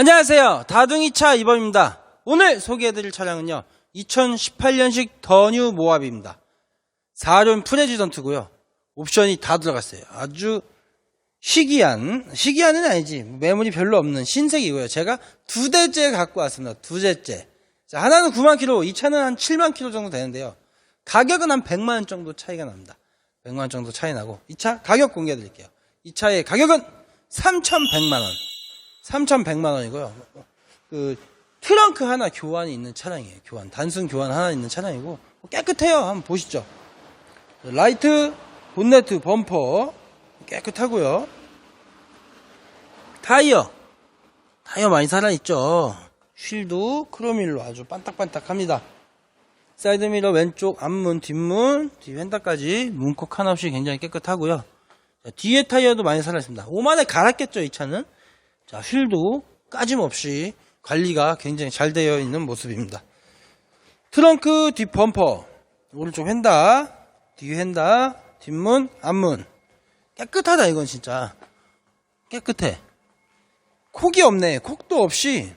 안녕하세요. 다둥이차 이범입니다. 오늘 소개해드릴 차량은요. 2018년식 더뉴 모합입니다. 4륜 프레지던트고요. 옵션이 다 들어갔어요. 아주 희귀한, 희귀한은 아니지. 매물이 별로 없는 신색이고요. 제가 두 대째 갖고 왔습니다. 두 대째. 자, 하나는 9만 킬로, 이 차는 한 7만 킬로 정도 되는데요. 가격은 한 100만 원 정도 차이가 납니다. 100만 원 정도 차이 나고 이 차 가격 공개해 드릴게요. 이 차의 가격은 3,100만 원. 3,100만 원이고요. 그 트렁크 하나 교환이 있는 차량이에요. 교환 단순 교환 하나 있는 차량이고 깨끗해요. 한번 보시죠. 라이트, 본네트, 범퍼 깨끗하고요. 타이어, 타이어 많이 살아있죠. 휠도 크로밀로 아주 반딱반딱합니다. 사이드미러 왼쪽 앞문, 뒷문, 뒤 휀다까지 문콕 하나 없이 굉장히 깨끗하고요. 자, 뒤에 타이어도 많이 살아있습니다. 5만에 갈았겠죠, 이 차는. 자, 휠도 까짐없이 관리가 굉장히 잘 되어 있는 모습입니다. 트렁크 뒷 범퍼, 오른쪽 휀다, 뒤 휀다, 뒷문, 앞문. 깨끗하다, 이건 진짜. 깨끗해. 콕이 없네. 콕도 없이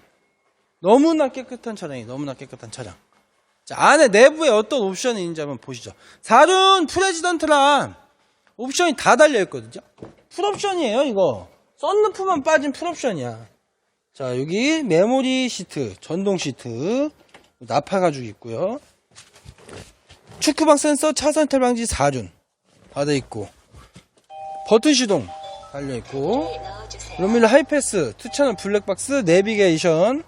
너무나 깨끗한 차량이 너무나 깨끗한 차량. 자, 안에 내부에 어떤 옵션이 있는지 한번 보시죠. 4륜 프레지던트랑 옵션이 다 달려있거든요. 풀옵션이에요, 이거. 썬루프만 빠진 풀옵션이야. 자, 여기 메모리 시트, 전동 시트, 나파 가죽 있고요. 축구방 센서 차선 탈 방지 4륜 다돼 있고. 버튼 시동 달려 있고. 로밀러 하이패스, 투차는 블랙박스, 내비게이션,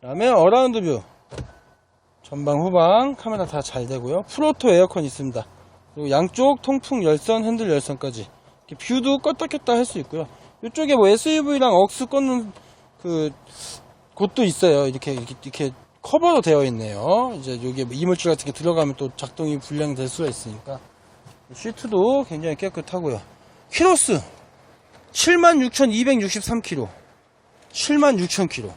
그다음에 어라운드 뷰, 전방 후방 카메라 다 잘 되고요. 프로토 에어컨 있습니다. 그리고 양쪽 통풍 열선, 핸들 열선까지 뷰도 껐다 켰다 할 수 있고요. 이쪽에 뭐 SUV랑 억스 꽂는 그 곳도 있어요. 이렇게 이렇게 이렇게 커버로 되어 있네요. 이제 여기에 뭐 이물질 같은 게 들어가면 또 작동이 불량될 수가 있으니까 시트도 굉장히 깨끗하고요. 키로스 76,263km. 76,000km.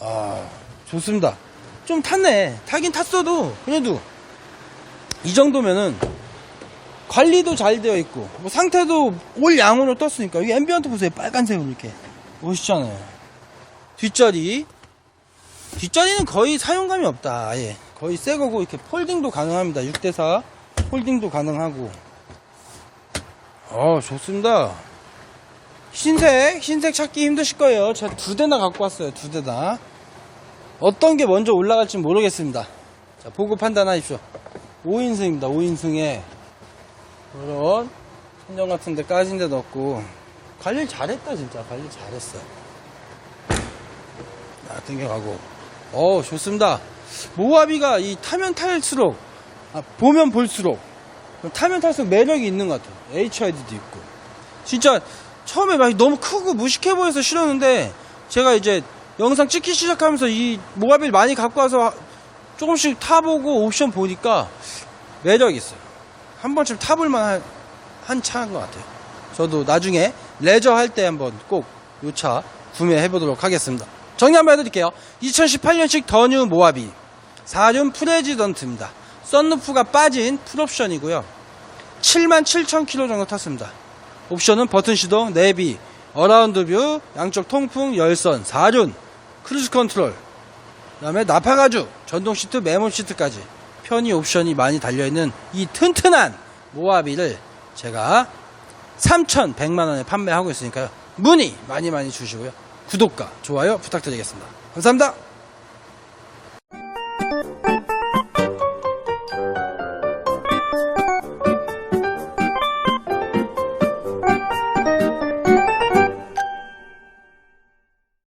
아, 좋습니다. 좀 탔네. 타긴 탔어도, 그래도, 이 정도면은, 관리도 잘 되어 있고, 뭐 상태도 올 양으로 떴으니까, 여기 앰비언트 보세요. 빨간색으로 이렇게. 멋있잖아요. 뒷자리. 뒷자리는 거의 사용감이 없다. 아예. 거의 새 거고, 이렇게 폴딩도 가능합니다. 6대4 폴딩도 가능하고. 어, 좋습니다. 흰색, 흰색 찾기 힘드실 거예요. 제가 두 대나 갖고 왔어요. 두 대나. 어떤 게 먼저 올라갈지 모르겠습니다. 자, 보고 판단하십시오. 5인승입니다. 5인승에 그런 천정 같은 데 까진 데 넣고 관리 잘했다 진짜. 관리 잘했어. 자, 땡겨가고. 어, 좋습니다. 모하비가 이 타면 탈수록 아, 보면 볼수록 타면 탈수록 매력이 있는 것 같아요. HID도 있고. 진짜 처음에 막 너무 크고 무식해 보여서 싫었는데 제가 이제 영상 찍기 시작하면서 이 모바일 많이 갖고 와서 조금씩 타보고 옵션 보니까 매력 있어요. 한 번쯤 타볼 만 한, 한 차인 것 같아요. 저도 나중에 레저 할 때 한번 꼭 이 차 구매해 보도록 하겠습니다. 정리 한번 해드릴게요. 2018년식 더뉴 모하비 4륜 프레지던트입니다. 썬루프가 빠진 풀옵션이고요. 77,000km 정도 탔습니다. 옵션은 버튼 시동, 내비, 어라운드 뷰, 양쪽 통풍, 열선, 4륜, 크루즈 컨트롤, 그 다음에 나파 가죽, 전동 시트, 메모 시트까지 편의 옵션이 많이 달려있는 이 튼튼한 모하비를 제가 3,100만원에 판매하고 있으니까요. 문의 많이 많이 주시고요. 구독과 좋아요 부탁드리겠습니다. 감사합니다.